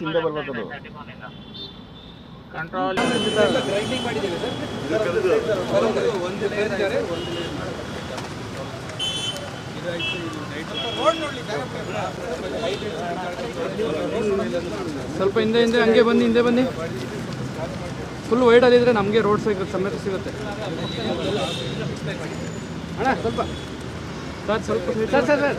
ಹಿಂದೆ ಬರ್ಬೇಕದು ಕಂಟ್ರೋಲ್ ಸ್ವಲ್ಪ ಹಿಂದೆ ಹಿಂದೆ ಹಂಗೆ ಬನ್ನಿ ಹಿಂದೆ ಬನ್ನಿ. ಫುಲ್ ವೈಡಲ್ಲಿದ್ದರೆ ನಮಗೆ ರೋಡ್ ಸಿಗುತ್ತೆ ಸಮೇತ ಸಿಗುತ್ತೆ. ಅಣ್ಣ ಸ್ವಲ್ಪ. ಸರ್ ಸ್ವಲ್ಪ ಸರ್ ಸರ್ ಸರ್.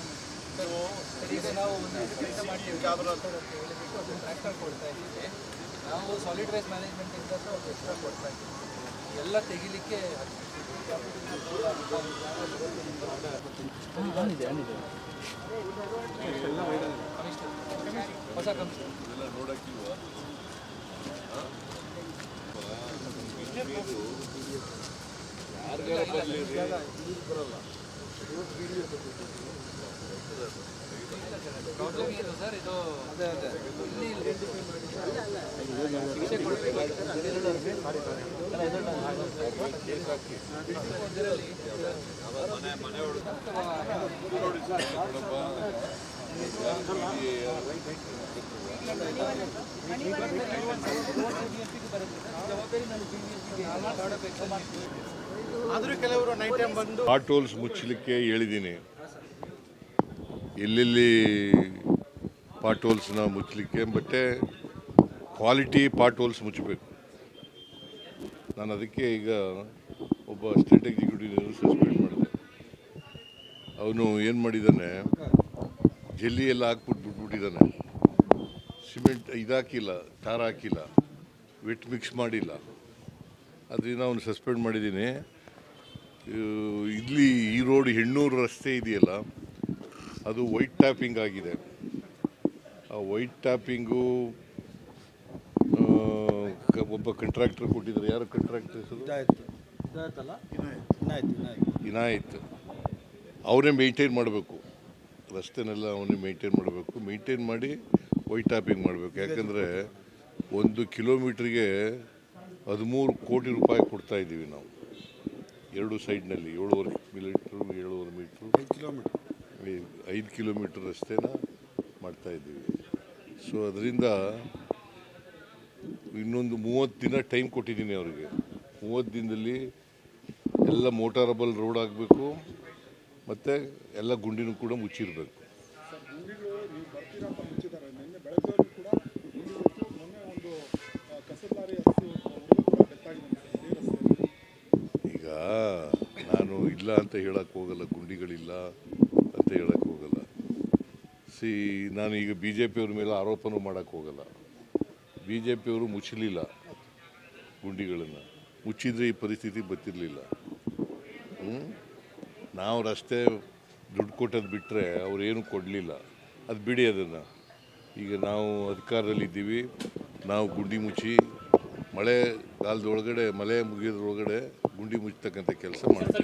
ಈಗ ನಾವು ಒಂದು ಕೆಲಸ ಮಾಡ್ತೀವಿ ಟ್ರ್ಯಾಕ್ಟರ್ ಕೊಡ್ತಾ ಇದ್ದೀವಿ ನಾವು ಸಾಲಿಡ್ ವೇಸ್ಟ್ ಮ್ಯಾನೇಜ್ಮೆಂಟಿಂದ ಸಹ ಒಂದು ಎಕ್ಸ್ಟ್ರಾ ಕೊಡ್ತಾ ಇದ್ದೀವಿ ಎಲ್ಲ ತೆಗಿಲಿಕ್ಕೆ ಕಮಿಷನರ್ ಹೊಸ ಕಮಿಷನರ್ ಪ್ರಾಬ್ಲಮ್ ಏನು ಸರ್ ಇದು ಟೋಲ್ಸ್ ಮುಚ್ಚಲಿಕ್ಕೆ ಹೇಳಿದ್ದೀನಿ ಎಲ್ಲೆಲ್ಲಿ ಪಾಟ್ ಹೋಲ್ಸ್ನ ಮುಚ್ಚಲಿಕ್ಕೆ, ಬಟ್ಟೆ ಕ್ವಾಲಿಟಿ ಪಾಟ್ ಹೋಲ್ಸ್ ಮುಚ್ಚಬೇಕು. ನಾನು ಅದಕ್ಕೆ ಈಗ ಒಬ್ಬ ಸ್ಟೇಟ್ ಎಕ್ಸಿಕ್ಯೂಟಿವ್ ಸಸ್ಪೆಂಡ್ ಮಾಡಿದೆ. ಅವನು ಏನು ಮಾಡಿದ್ದಾನೆ ಜಲ್ಲಿ ಎಲ್ಲ ಹಾಕ್ಬಿಟ್ಟು ಬಿಟ್ಬಿಟ್ಟಿದ್ದಾನೆ ಸಿಮೆಂಟ್ ಇದಾಕಿಲ್ಲ ಟಾರ್ ಹಾಕಿಲ್ಲ ವೆಟ್ ಮಿಕ್ಸ್ ಮಾಡಿಲ್ಲ. ಅದರಿಂದ ಅವನು ಸಸ್ಪೆಂಡ್ ಮಾಡಿದ್ದೀನಿ. ಇಲ್ಲಿ ಈ ರೋಡ್ ಹೆಣ್ಣೂರು ರಸ್ತೆ ಇದೆಯಲ್ಲ ಅದು ವೈಟ್ ಟ್ಯಾಪಿಂಗ್ ಆಗಿದೆ. ಆ ವೈಟ್ ಟ್ಯಾಪಿಂಗು ಒಬ್ಬ ಕಂಟ್ರಾಕ್ಟರ್ ಕೊಟ್ಟಿದ್ದಾರೆ. ಯಾರು ಕಂಟ್ರಾಕ್ಟರ್ ಹೆಸರು? ಇನಾಯತ್ ಅವನೇ ಮೇಂಟೈನ್ ಮಾಡಬೇಕು. ರಸ್ತೆನೆಲ್ಲ ಅವನೇ ಮೇಂಟೈನ್ ಮಾಡಬೇಕು. ಮೇಂಟೈನ್ ಮಾಡಿ ವೈಟ್ ಟ್ಯಾಪಿಂಗ್ ಮಾಡಬೇಕು. ಯಾಕಂದರೆ ಒಂದು ಕಿಲೋಮೀಟ್ರಿಗೆ ಹದಿಮೂರು ಕೋಟಿ ರೂಪಾಯಿ ಕೊಡ್ತಾ ಇದ್ದೀವಿ ನಾವು. ಎರಡು ಸೈಡ್ನಲ್ಲಿ ಏಳುವರೆ ಮೀಟ್ರು ಏಳುವರೆ ಮೀಟ್ರು. ಕಿಲೋಮೀಟರ್. ಐದು ಕಿಲೋಮೀಟರ್ ರಸ್ತೆನ ಮಾಡ್ತಾ ಇದ್ದೀವಿ. ಸೊ ಅದರಿಂದ ಇನ್ನೊಂದು ಮೂವತ್ತು ದಿನ ಟೈಮ್ ಕೊಟ್ಟಿದ್ದೀನಿ ಅವರಿಗೆ. ಮೂವತ್ತು ದಿನದಲ್ಲಿ ಎಲ್ಲ ಮೋಟಾರಬಲ್ ರೋಡ್ ಆಗಬೇಕು, ಮತ್ತು ಎಲ್ಲ ಗುಂಡಿನೂ ಕೂಡ ಮುಚ್ಚಿರಬೇಕು. ಈಗ ನಾನು ಇಲ್ಲ ಅಂತ ಹೇಳಕ್ಕೆ ಹೋಗಲ್ಲ, ಗುಂಡಿಗಳಿಲ್ಲ. ಅಂತ ಹೇಳಕ್ಕೆ ಹೋಗಲ್ಲ. ಸಿ, ನಾನು ಈಗ ಬಿ ಜೆ ಪಿಯವ್ರ ಮೇಲೆ ಆರೋಪನೂ ಮಾಡೋಕ್ಕೆ ಹೋಗಲ್ಲ. ಬಿ ಜೆ ಪಿಯವರು ಮುಚ್ಚಲಿಲ್ಲ ಗುಂಡಿಗಳನ್ನು. ಮುಚ್ಚಿದರೆ ಈ ಪರಿಸ್ಥಿತಿ ಬತ್ತಿರಲಿಲ್ಲ ಹ್ಮ್? ನಾವು ರಸ್ತೆ ದುಡ್ಡು ಕೊಟ್ಟದ್ದು ಬಿಟ್ಟರೆ ಏನು ಕೊಡಲಿಲ್ಲ. ಅದು ಬಿಡಿ ಅದನ್ನು. ಈಗ ನಾವು ಅಧಿಕಾರದಲ್ಲಿದ್ದೀವಿ. ನಾವು ಗುಂಡಿ ಮುಚ್ಚಿ ಮಳೆ ಕಾಲದೊಳಗಡೆ, ಮಳೆ ಮುಗಿಯೋದ್ರೊಳಗಡೆ ಗುಂಡಿ ಮುಚ್ಚತಕ್ಕಂಥ ಕೆಲಸ ಮಾಡ್ತೀವಿ.